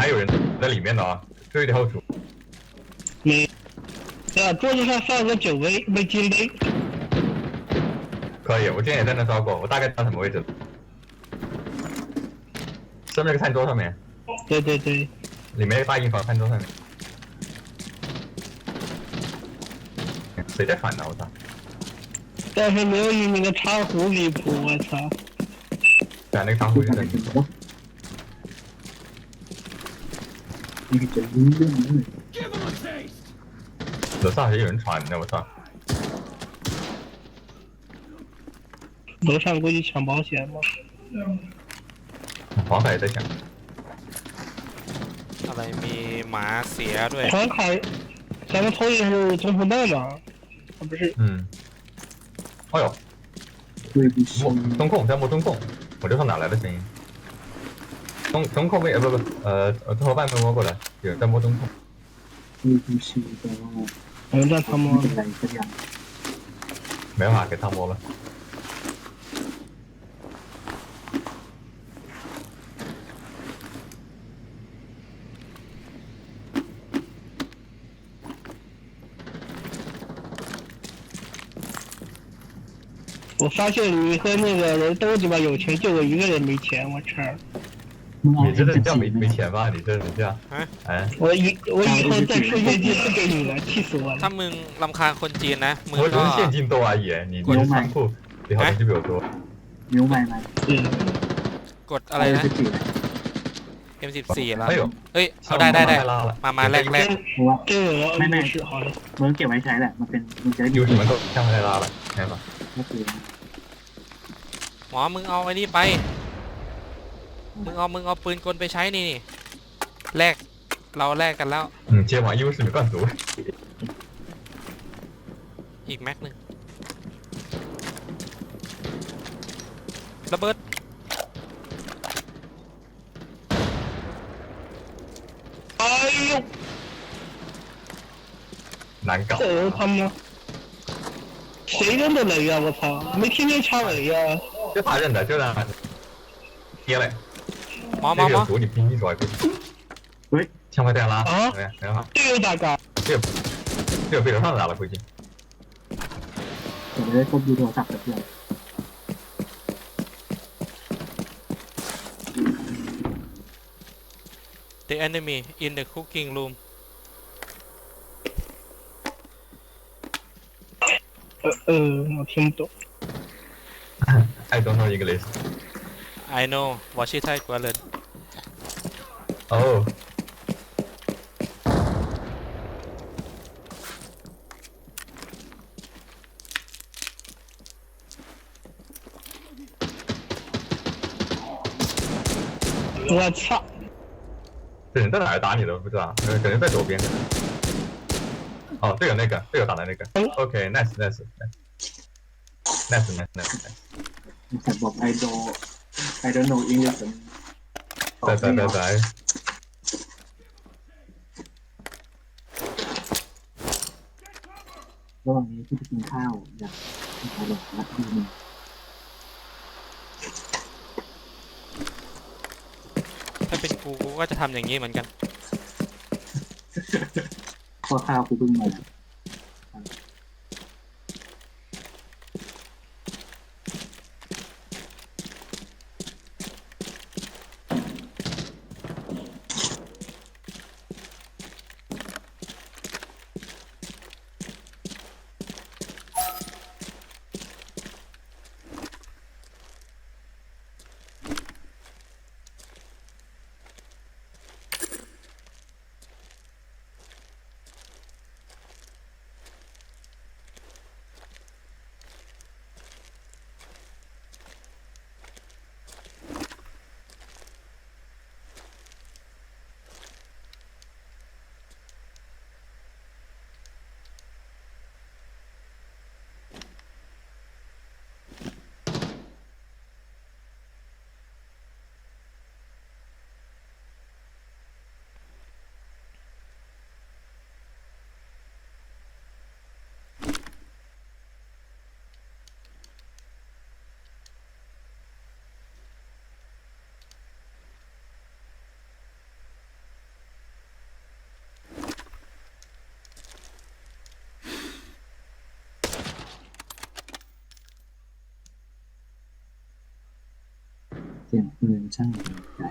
还有人在里面呢啊，注意点后厨。没。啊，桌子上放个酒杯，没金杯。可以，我之前也在那烧过，我大概知道什么位置。上面那个餐桌上面，对对对，里面大硬房餐桌上面。谁在喊呢？我操！但是没有你那个茶壶离谱，我操！对啊，那个长壶就在里面。楼上还有人传呢，我操！楼上估计抢保险吧。黄海也在抢。 อะไรมีหมาเสียด้วย 黄凯，咱们投的是中锋弹吧？啊，不是，嗯。哎呦， คือดิฉั 摸 น 中控在摸中控，我这说哪来的声音？ 中中控可以不不呃呃从后半分摸过来有在摸中控嗯嗯嗯我们让他摸一下你没办法给他摸了。我发现你和那个人都鸡巴有钱就我一个人没钱我操 มึงเอา 你这 เอ็ม 是 สิบ 叫 สี่ 没 ไหม 没钱吧？你这人家啊，哎，我以我以后再出现金不给你了，气死我 ถ้า 了！ มึงลำคาญคนจีนนะ มึง 我只 ก็ 是现金多而已，你你是仓库里好东西比我多。 นิ้วใหม่ไหม 嗯， กดอะไรนะ สิบสี่ M14 แล้ว 哎呦， เฮ้ย เอาได้ได้ได้ 太拉了， มามาแรกแรก เพราะว่า 这个我妹妹是好的。 มึงเก็บไว้ใช้แหละ มันเป็นมึงจะได้ 有什么都像太拉了，看吧。 ก็คือ หมอมึงเอาไอ้นี่ไป มึงเอามึงเอาปืนกลไปใช้นี่นี่แลกเราแลกกันแล้ว 嗯，今晚医务室没灌足。 อีกแม็กหนึ่งระเบิด 哎呦，难搞。这人他妈，谁扔的雷呀、我操，没听见插雷呀、就他认的，就让他贴嘞。 摸摸摸！你逼咗佢。喂，枪快掉啦！啊，等下。丟大架。呢個呢個飛到翻嚟啦，佢先。我哋都要到十日。The enemy in the cooking room. Uh, uh, I don't know English. I know. Watch it tight, Wellen. Oh. What the 这人在哪儿打你的？不知道，可能在左边。哦，队友那个，队友打的那个。OK，nice，nice，nice，nice，nice，nice。你怎么拍到？I don't know English ตายตายตายตายระหว่างนี้ที่ไปกินข้าวอยากกินอะไนะดีหนึ่งถ้าเป็นกูกูก็จะทำอย่างนี้เหมือนกัน พอข้าวกูเพิ่งมา เสียงปืนช่างใจ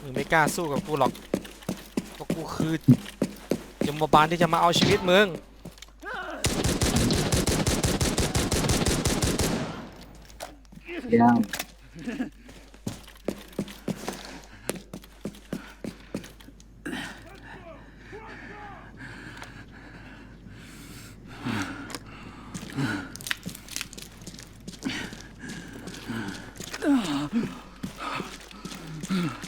มึงไม่กล้าสู้กับกูหรอกเพราะกูคือยมบาลที่จะมาเอาชีวิตมึงย่า うん。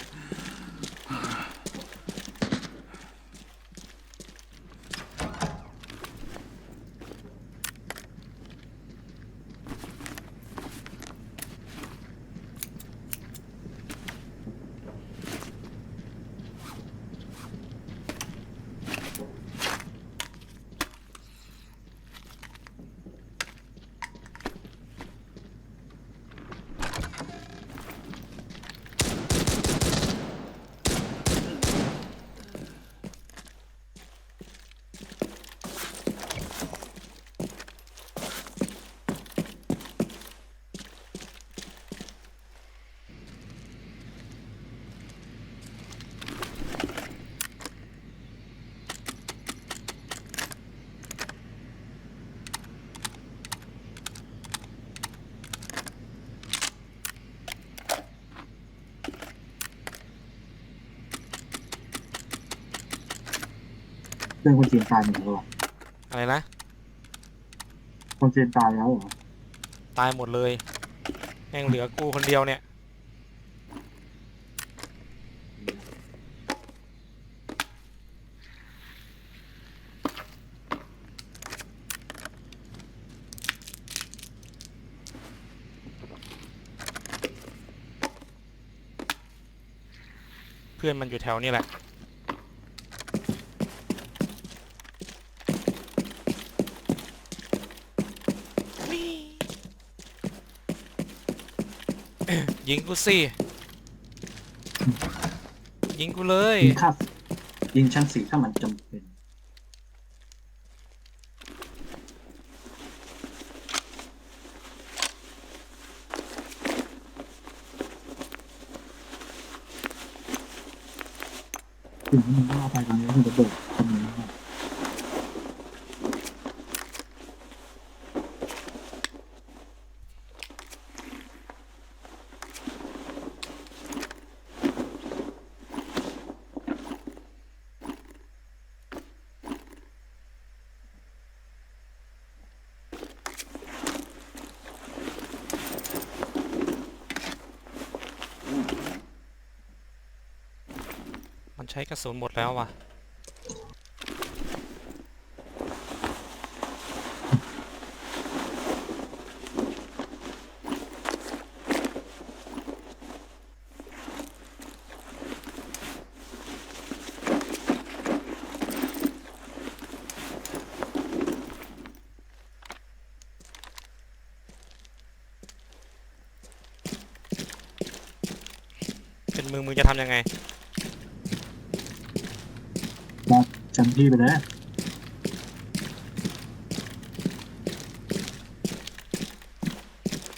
เรื่องคนจีนตายหมดแล้วเหรออะไรนะ คนจีนตายแล้วเหรอตายหมดเลยแม่งเหลือกูคนเดียวเนี่ย เพื่อนมันอยู่แถวนี้แหละ ยิงกูสิ ยิงกูเลย ยิงครับยิงชั้นสี่ถ้ามันจำเป็น ถึงมันว่าไปตรงนี้มันระเบิดตรงนี้ มันใช้กระสุนหมดแล้วว่ะเป็นมึงมึงจะทำยังไง บอก จำที่ไปเลย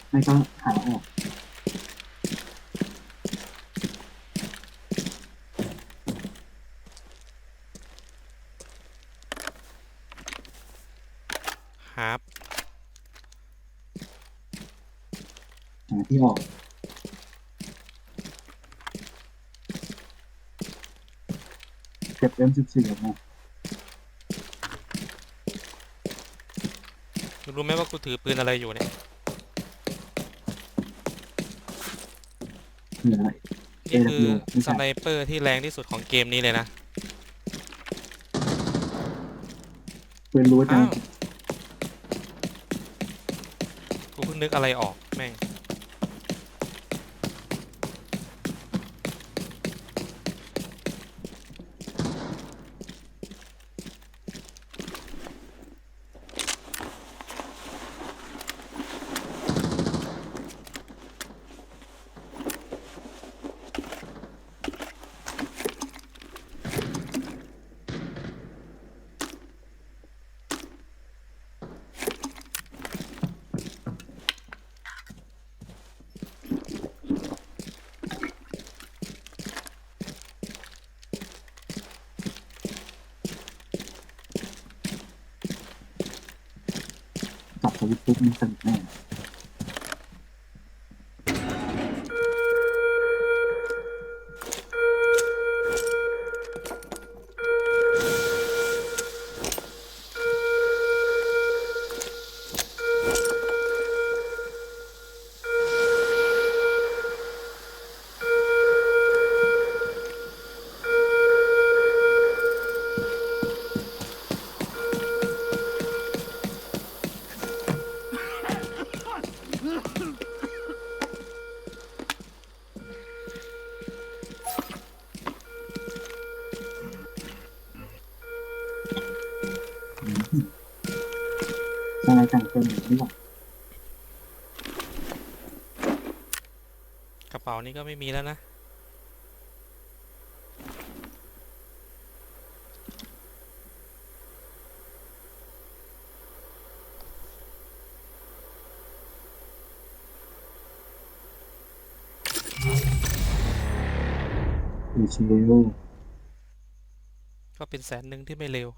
ไม่ก็หาออกครับหาที่ออกเก็บ M14 ออกมา มึง รู้ไหมว่ากูถือปืนอะไรอยู่เนี่ยเหลือนี่คือ AW ไม่สใช่ไนเปอร์ที่แรงที่สุดของเกมนี้เลยนะปืนรู้จัอ้างวกูเพิ่งนึกอะไรออก แม่ง สวิตช์ปุ๊บมันสนุกแน่อะไรต่างกันอย่างนี้หรอกกระเป๋านี้ก็ไม่มีแล้วนะ มีชิลโลก็เป็นแสนหนึ่งที่ไม่เร็ว